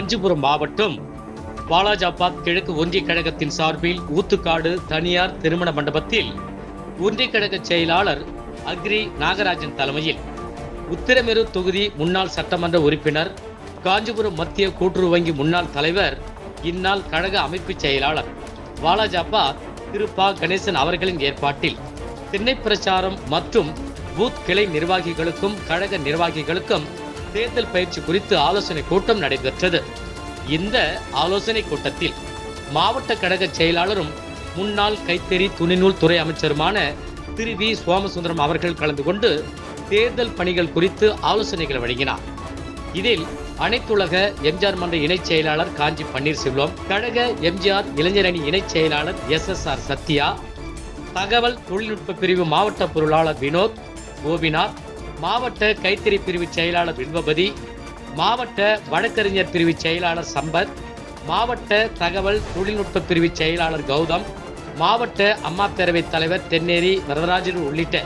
Kanchipuram மாவட்டம் வாலாஜாபாத் கிழக்கு ஒன்றிய கழகத்தின் சார்பில் ஊத்துக்காடு தனியார் திருமண மண்டபத்தில் ஒன்றிய கழக செயலாளர் அக்ரி நாகராஜன் தலைமையில் உத்திரமேரு தொகுதி முன்னாள் சட்டமன்ற உறுப்பினர் காஞ்சிபுரம் மத்திய கூட்டுறவு வங்கி முன்னாள் தலைவர் இந்நாள் கழக அமைப்பு செயலாளர் வாலாஜாப்பா திரு. ப. கணேசன் அவர்களின் ஏற்பாட்டில் திண்ணை பிரச்சாரம் மற்றும் பூத் கிளை நிர்வாகிகளுக்கும் கழக நிர்வாகிகளுக்கும் தேர்தல் பயிற்சி குறித்து ஆலோசனை கூட்டம் நடைபெற்றது. இந்த ஆலோசனை கூட்டத்தில் மாவட்ட கழக செயலாளரும் முன்னாள் கைத்தறி துணிநூல் துறை அமைச்சருமான திரு வி. சோமசுந்தரம் அவர்கள் கலந்து கொண்டு தேர்தல் பணிகள் குறித்து ஆலோசனைகள் வழங்கினார். இதில் அனைத்துலக எம்ஜிஆர் மன்ற இணைச் செயலாளர் காஞ்சி பன்னீர்செல்வம் கழக எம்ஜிஆர் இளைஞரணி இணைச் செயலாளர் எஸ் எஸ் ஆர் சத்யா தகவல் தொழில்நுட்ப பிரிவு மாவட்ட பொருளாளர் வினோத் கோபிநாத் மாவட்ட கைத்தறி பிரிவு செயலாளர் வில்வபதி மாவட்ட வழக்கறிஞர் பிரிவு செயலாளர் சம்பத் மாவட்ட தகவல் தொழில்நுட்ப பிரிவு செயலாளர் கௌதம் மாவட்ட அம்மா பேரவைத் தலைவர் தென்னேரி வரதராஜன் உள்ளிட்ட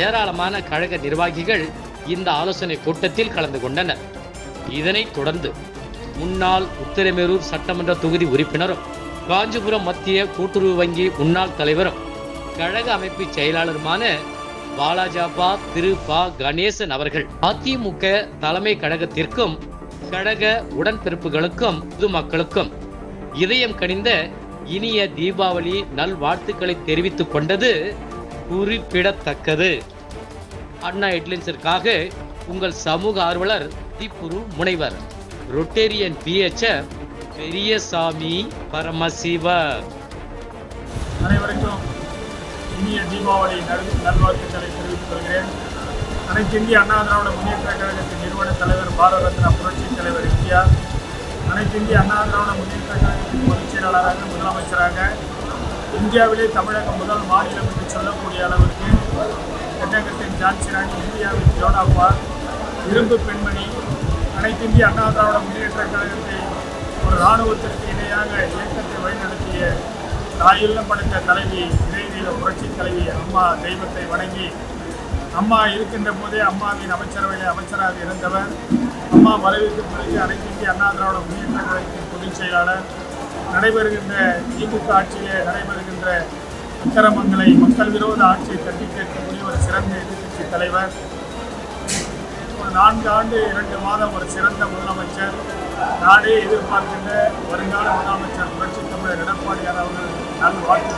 ஏராளமான கழக நிர்வாகிகள் இந்த ஆலோசனை கூட்டத்தில் கலந்து கொண்டனர். இதனைத் தொடர்ந்து முன்னாள் உத்திரமேரூர் சட்டமன்ற தொகுதி உறுப்பினரும் காஞ்சிபுரம் மத்திய கூட்டுறவு வங்கி முன்னாள் தலைவரும் கழக அமைப்பு செயலாளருமான பாலாஜாபாத் திரு ப கணேசன் அவர்கள். அதிமுக தலைமை கழகத்திற்கும் கழக உடன்பிறப்புகளுக்கும் பொதுமக்களுக்கும் இதயம் கனிந்த இனிய தீபாவளி நல்வாழ்த்துக்களை தெரிவித்துக் கொண்டது குறிப்பிடத்தக்கது. அண்ணா ஹெட்லைன்ஸிற்காக உங்கள் சமூக ஆர்வலர் திப்புரு முனைவர் ரொட்டேரியன் பிஹெச்எர் பெரியசாமி பரமசிவர் அனைவருக்கும் இனிய தீபாவளி நல்வாழ்த்துக்களை தெரிவித்துக் கொள்கிறேன். அனைத்து இந்திய அண்ணா திராவிட முன்னேற்ற கழகத்தின் நிறுவன தலைவர் பாரத ரத்னா புரட்சி தலைவர் எம்ஜிஆர் அனைத்து இந்திய அண்ணா திராவிட முன்னேற்ற கழகத்தின் பொதுச் செயலாளராக முதலமைச்சராக இந்தியாவிலே தமிழகம் முதல் மாநிலம் என்று சொல்லக்கூடிய அளவிற்கு தென்னகத்தின் ஜான்சி ராணி இந்தியாவின் ஜோனாப்பா இரும்பு பெண்மணி அனைத்து இந்திய அண்ணா திராவிட முன்னேற்ற கழகத்தை ஒரு இராணுவத்திற்கு இணையாக இயக்கத்தை வழிநடத்திய தாயுள்ளம் படைத்த தலைவி இடைநீள புரட்சி தலைவி அம்மா தெய்வத்தை வணங்கி அம்மா இருக்கின்ற போதே அம்மாவின் அமைச்சரவையில் அமைச்சராக இருந்தவர். அம்மா மறைவுக்கு பிறகு அனைத்து இந்திய அண்ணா திராவிட முன்னேற்ற கழகத்தின் பொதுச் செயலாளர். நடைபெறுகின்ற திமுக ஆட்சியிலே நடைபெறுகின்ற அக்கிரமங்களை மக்கள் விரோத ஆட்சியை தட்டி கேட்கக்கூடிய ஒரு சிறந்த எதிர்கட்சி தலைவர். ஒரு நான்கு ஆண்டு இரண்டு மாதம் ஒரு சிறந்த முதலமைச்சர். நாடே எதிர்பார்க்கின்ற வருங்கால முதலமைச்சர் புரட்சி தமிழர் எடப்பாடியார் அவர்கள் நல்வாழ்த்து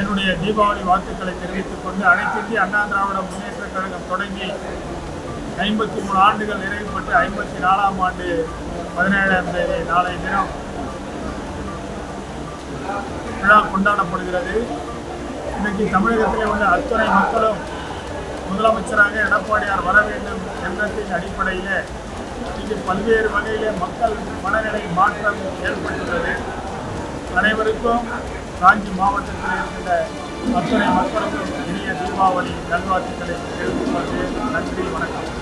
என்னுடைய தீபாவளி வாழ்த்துக்களை தெரிவித்துக் கொண்டு அனைத்து இந்திய அண்ணா திராவிட முன்னேற்ற கழகம் தொடங்கி ஐம்பத்தி மூணு ஆண்டுகள் நிறைவு பெற்று ஐம்பத்தி நாலாம் ஆண்டு பதினேழாம் தேதி நாளைய தினம் விழா கொண்டாடப்படுகிறது. இன்றைக்கு தமிழகத்திலே உள்ள அத்தனை மக்களும் முதலமைச்சராக எடப்பாடியார் வர வேண்டும் எண்ணத்தின் அடிப்படையில் இது பல்வேறு வகையிலே மக்கள் மனநிலை மாற்றம் ஏற்பட்டுள்ளது. அனைவருக்கும் காஞ்சி மாவட்டத்தில் இருக்கின்ற அத்தனை மக்களுக்கும் இனிய தீபாவளி நல்வாழ்த்துக்களை தெரிவித்துக் கொண்டு நன்றி வணக்கம்.